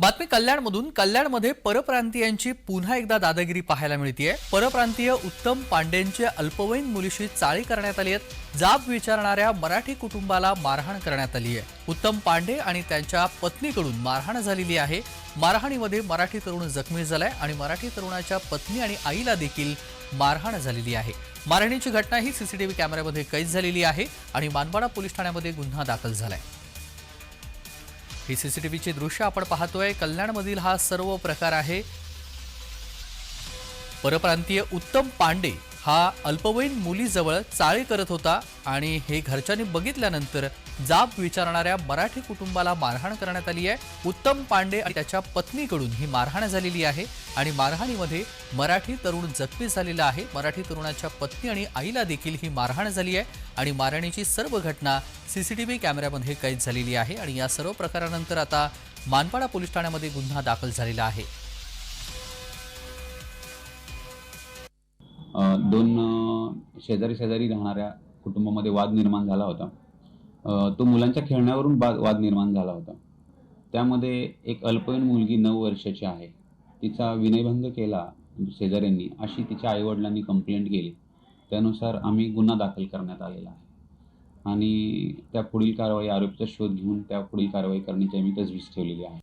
बातमी कल्याणमधून. कल्याणमध्ये परप्रांतीयांची पुन्हा एकदा दादागिरी पाहायला मिळतीये. परप्रांतीय उत्तम पांडेंचे अल्पवयीन मुलीशी चाळी करण्यात आली आहेत. जाब विचारणाऱ्या मराठी कुटुंबाला मारहाण करण्यात आली आहे. उत्तम पांडे आणि त्यांच्या पत्नीकडून मारहाण झालेली आहे. मारहाणीमध्ये मराठी तरुण जखमी झालाय आणि मराठी तरुणाच्या पत्नी आणि आईला देखील मारहाण झालेली आहे. मारहाणीची घटना ही सीसीटीव्ही कॅमेऱ्यामध्ये कैद झालेली आहे आणि मानपाडा पोलीस ठाण्यामध्ये गुन्हा दाखल झालाय. ही सीसीटीव्हीची दृश्य आपण पाहतोय. कल्याणमधील हा सर्व प्रकार आहे. परप्रांतीय उत्तम पांडे हा अल्पवयीन मुलीजवळ चाळी करत होता आणि हे घरच्यांनी बघितल्यानंतर जाब विचारणाऱ्या मराठी कुटुंबाला मारहाण करण्यात आली आहे. उत्तम पांडे आणि त्याच्या पत्नीकडून ही मारहाण झालेली आहे आणि मारहाणीमध्ये मराठी तरुण जखमी झालेला आहे. मराठी तरुणाच्या पत्नी आणि आईला देखील ही मारहाण झाली आहे आणि मारहाणीची सर्व घटना सी सी टी व्ही कॅमेऱ्यामध्ये कैद झालेली आहे आणि या सर्व प्रकारानंतर आता मानपाडा पोलीस ठाण्यामध्ये गुन्हा दाखल झालेला आहे. दोन शेजारी शेजारी राहणाऱ्या कुटुंबामध्ये वाद निर्माण झाला होता. तो मुलांच्या खेळण्यावरून वाद वाद निर्माण झाला होता. त्यामध्ये एक अल्पवयीन मुलगी नऊ वर्षाची आहे. तिचा विनयभंग केला शेजाऱ्यांनी अशी तिच्या आईवडिलांनी कंप्लेंट केली. त्यानुसार आम्ही गुन्हा दाखल करण्यात आलेला आहे. आणि त्या पुढील कारवाई आरोपीचा शोध घेऊन त्या पुढील कारवाई करण्याची आम्ही तजवीज ठेवलेली आहे.